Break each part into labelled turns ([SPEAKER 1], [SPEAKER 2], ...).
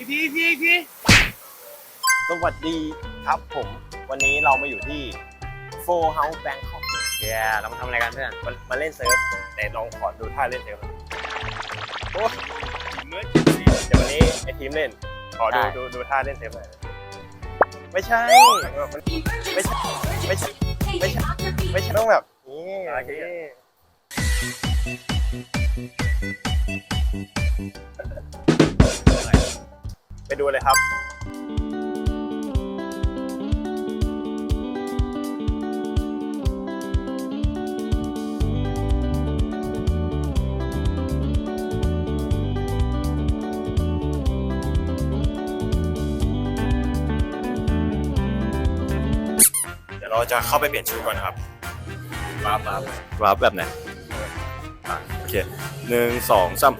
[SPEAKER 1] อีกทีอีกทีอีกทีสวัสดีครับผม วันนี้เรามาอยู่ที่โฟเฮาส์แบงคอกเย้เรามาทำอะไรกันเพื่อนมามาเล่นเซิร์ฟแต่ลองขอดูท่าเล่นเซิร์ฟหน่อยโอ้เมื่อเดี๋ยววันนี้ไอทีมเล่น ขอดูดูดูท่าเล่นเซิร์ฟหน่อยไม่ใช่มันไม่ใช่ไม่ใช่ไม่ใช่ไม่ใช่ต้องแบบนี้โอเค ไปดูเลยครับเดี๋ยวเราจะเข้าไปเปลี่ยนชุดก่อนนะครับวาร์ปวาร์ปวาร์ปแบบไหนอะโอเคหนึ่งสองสาม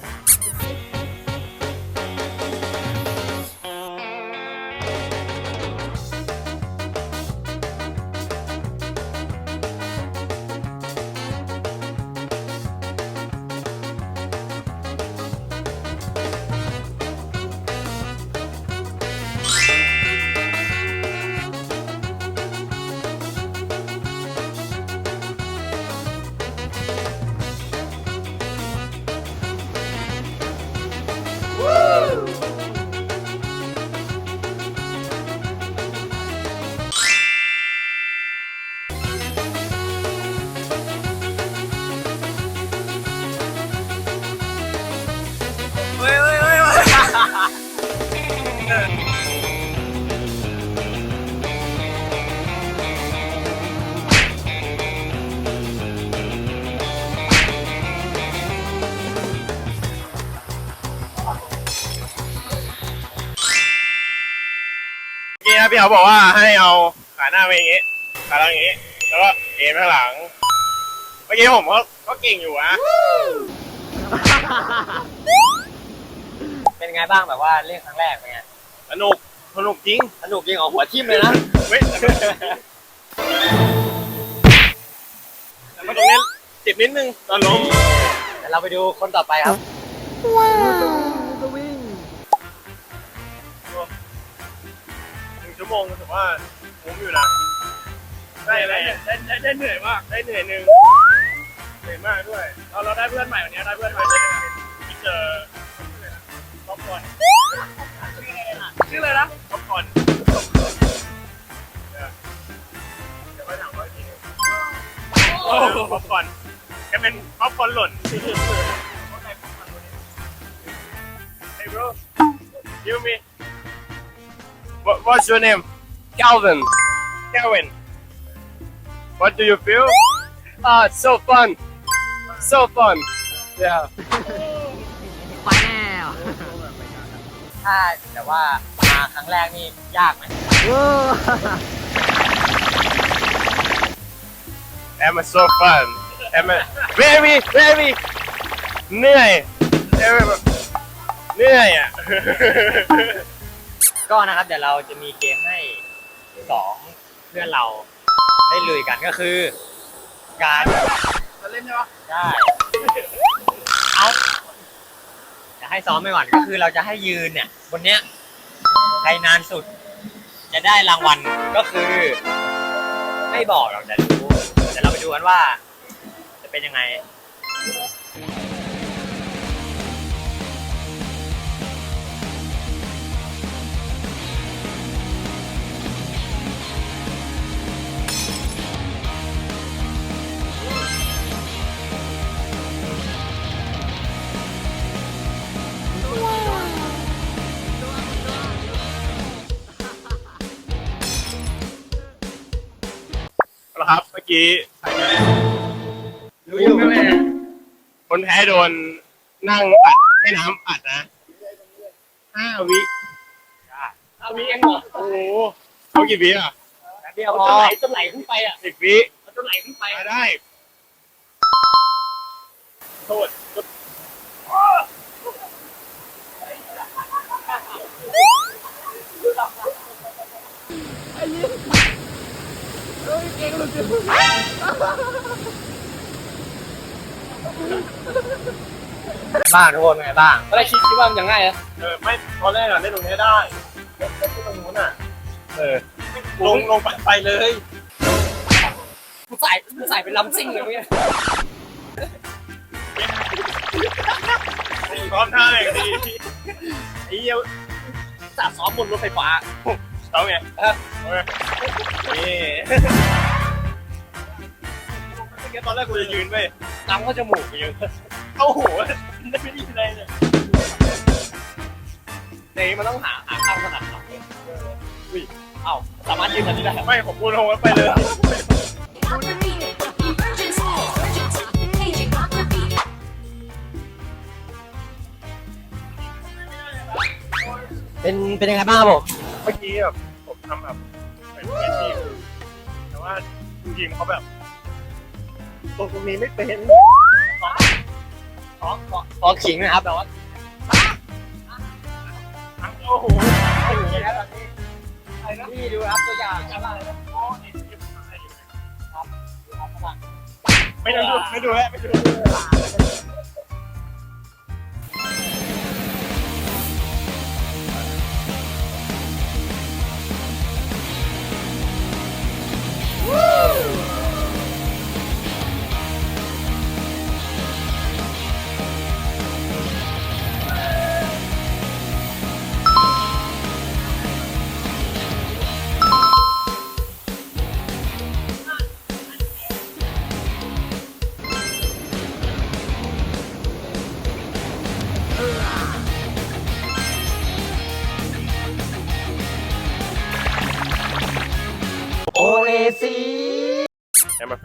[SPEAKER 1] พี่เขาบอกว่าให้เอาขาหน้าไปอย่างงี้ขาหลังอย่างงี้ แล้วก็เอ็นข้างหลัง เมื่อกี้ผมก็ก็เก่งอยู่อะ
[SPEAKER 2] เป็นไงบ้างแบบว่าเล่นครั้งแรกเป็นไง
[SPEAKER 1] สนุกสนุกจริง
[SPEAKER 2] สนุกยิงออกหัวทิ่มเลยนะ
[SPEAKER 1] เว้ยแต่มาตรงนี้เจ็บนิดนึงตอนล้ม
[SPEAKER 2] เดี๋ยวเราไปดูคนต่อไปครับ
[SPEAKER 1] หนึ่งชั่ว โมงถือว่าคุ้มอยู่นะได้อะไรได้ได้ได้เหนื่อยมากได้เหนื่อยหนึ่งเหนื่อยมากด้วยเราเราได้เพื่อนใหม่วันนี้ได้เพื่อนใหม่ที่เจอท็อปก่อนชื่ออะไรนะท็อปก่อนเดี๋ยวไปถามเขาอีกทีนึงโอ้ท็อปก่อนแกเป็นท็อปก่อนหล่น Hey bro, you me. What, what's your name? Calvin. Calvin. What do you feel? Ah, it's so fun. So fun. Yeah.
[SPEAKER 2] ไปแล้ว ถ้าแต่ว่ามาครั้งแรกนี่ยากไหม
[SPEAKER 1] Emma, so fun. Emma, very, very เหนื่อย Emma แบบเหนื่อยอ่ะ
[SPEAKER 2] ก็นะครับเดี๋ยวเราจะมีเกมให้สองเพื่อนเราได้ลุยกันก็คือ การ
[SPEAKER 1] จะเล่นใช่ปะ
[SPEAKER 2] ได้เอาจะให้ซ้อมไปก่อนก็คือเราจะให้ยืนเนี่ยบนเนี้ยใครนานสุด จะได้รางวัลก็คือ ไม่บอกหรอกแต่รู้เดี๋ยวเราไปดูกันว่า จะเป็นยังไง
[SPEAKER 1] ครับเมื่อกี้
[SPEAKER 2] รู้อยู่ไหม
[SPEAKER 1] คนแพ้โดนนั่งอัดให้น้ำอัดนะห้าวิ
[SPEAKER 2] เอามีเองเหรอ
[SPEAKER 1] โอ้โหเอากี่วิอะ
[SPEAKER 2] แป๊บเดียวพอจนไหลจนไหลขึ้นไปอะ
[SPEAKER 1] สิบวิ
[SPEAKER 2] จนไหลขึ้นไป
[SPEAKER 1] มาได้ โทษ
[SPEAKER 2] เบ้างทุกคนเป็นไงบ้าง
[SPEAKER 3] ตอนแรกคิดคิดว่ามันจะง่ายนะ
[SPEAKER 1] เออไม่ตอนแรกอะเล่นตรงนี้ได้เล่นเล่นตรงนู้นอะเออลงลงไปไปเลย
[SPEAKER 3] กูใส่กูใส่เป็นลำซิ่งเลยเมื่อกี้
[SPEAKER 1] พร้อมท่าอย่างดีไอ้เหี้ย
[SPEAKER 3] สาซ้อมบนรถไฟฟ้า
[SPEAKER 1] เอาไง
[SPEAKER 3] เออ
[SPEAKER 1] เอานี่เมื่อกี้ตอนแรกกูจะยืนเว้ย
[SPEAKER 3] น้ำเข้าจมูกเยอะ
[SPEAKER 1] เข้าหูไม่ได้ยินอะไรเลย
[SPEAKER 3] ในนี้มันต้องหาหาข้างถนัดไหนอุ้ยเอ้าสามารถยืนแบบนี้ได้
[SPEAKER 1] ไม่ของกูลงไปเลย
[SPEAKER 2] เป็นเป็นยังไงบ้างครับผม
[SPEAKER 1] เมื่อกี้แบบผมทำแบบ เป็นมืออาชีพแต่ว่าจริงๆเขาแบบตรงตรงนี้ไม่เป็น
[SPEAKER 3] ขอขอ
[SPEAKER 2] พอขิงนะครับแบบว่า
[SPEAKER 1] โอ้โห
[SPEAKER 3] นี่ดูครับตัวอย่างอะไรนะ
[SPEAKER 1] ไม่ดูไม่ดูแล้วไม่ดู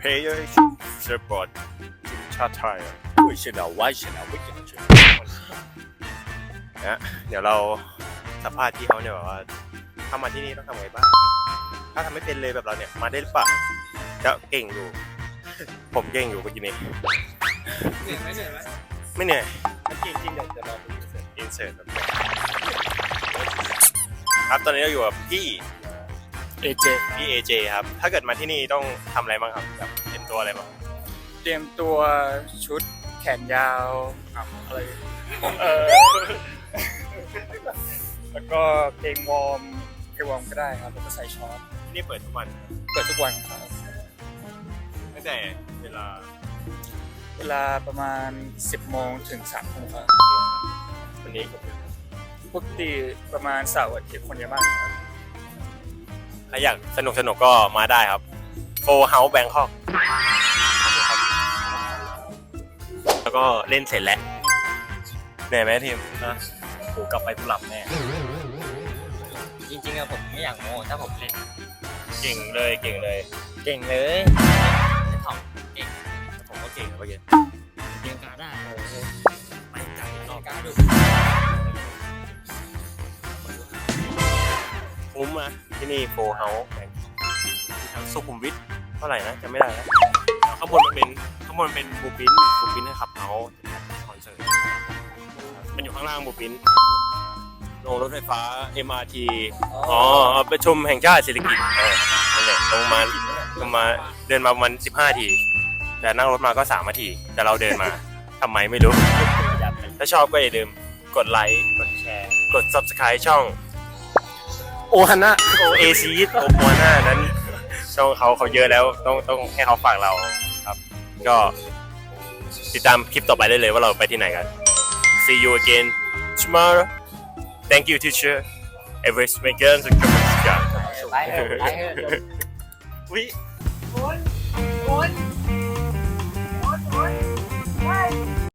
[SPEAKER 1] player support ชาติไทยอุ้ยชนะไว้ชนะวิกฤตนะเดี๋ยวเราสัมภาษณ์ที่เขาเนี่ยแบบว่าถ้ามาที่นี่ต้องทำไงบ้าง ถ้าทำไม่เป็นเลยแบบเราเนี่ยมาได้หรือเปล่าจะเก่งอยู่ ผมเก่งอยู่เมื่อกี้นี้
[SPEAKER 3] เหนื่อยไหมเหนื่อยไหม
[SPEAKER 1] ไม่เหนื่อย
[SPEAKER 3] มันเก่งจริงเดี๋ยวจะลอง
[SPEAKER 1] อินเสิร์ตอินเสิร์ตครับตอนนี้เราอยู่กับพี่
[SPEAKER 4] เอเจ
[SPEAKER 1] พี่เอเจครับ ถ้าเกิดมาที่นี่ต้องทำอะไรบ้างครับแบบเตรียมตัวอะไรบ้าง
[SPEAKER 4] เตรียมตัวชุดแขนยาวอะไรเออแล้วก็เพลงวอร์มเพลงวอร์มก็ได้ครับแล้วก็ใส่ช็อต
[SPEAKER 1] ที่นี่เปิดทุกวัน
[SPEAKER 4] เปิดทุกวันครับ
[SPEAKER 1] ตั้งแต่เวลา
[SPEAKER 4] เวลาประมาณ 10โมงถึง3ทุ่มครับ
[SPEAKER 1] วันนี้
[SPEAKER 4] ปกติประมาณเสาร์อาทิตย์คนเยอะมากครับ
[SPEAKER 1] ถ้าอยากสนุกสนุกก็มาได้ครับโฟเฮาส์แบงคอกแล้วก็เล่นเสร็จแล้วเหนื่อยไหมทีม
[SPEAKER 4] กูกลับไปกูหลับแน่
[SPEAKER 2] จริงๆอะผมไม่อยากโม้ถ้าผมเล่น
[SPEAKER 1] เก่งเลยเก่งเลย
[SPEAKER 2] เก่งเลยไอ้ทอมเก่ง
[SPEAKER 1] ผมก็เก่งครับเมื่อกี้
[SPEAKER 2] เก่งกาได้โอ้โหไปจับรอบการดู
[SPEAKER 1] คุ้มอะที่นี่โฟเฮาส์แบงคอกมีทั้งสุขุมวิทเท่าไหร่นะจำไม่ได้แล้วข้างบนมันเป็นข้างบนมันเป็นบูปินบูปินให้ขับเฮาส์คอนเสิร์ตมันอยู่ข้างล่างบูปินลงรถไฟฟ้า MRT อ๋อประชุมแห่งชาติเศรษฐกิจเออนั่นแหละลงมาลงมาเดินมาประมาณ15 ที แต่นั่งรถมาก็3นาที แต่เราเดินมาทำไมไม่รู้ ถ้าชอบก็อย่าลืมกดไลค์
[SPEAKER 2] กดแชร์
[SPEAKER 1] กด subscribe ช่อง โอฮานะโอเอซีโอโอฮานะนั้นช่องเขาเขาเยอะแล้วต้องต้องให้เขาฝากเราครับ ก็ติดตามคลิปต่อไปได้เลยว่าเราไปที่ไหนกัน see you again tomorrow thank you teacher every speaker สุดยอด
[SPEAKER 2] ไปเถอะไปเถอะ
[SPEAKER 1] วิ
[SPEAKER 3] คนคน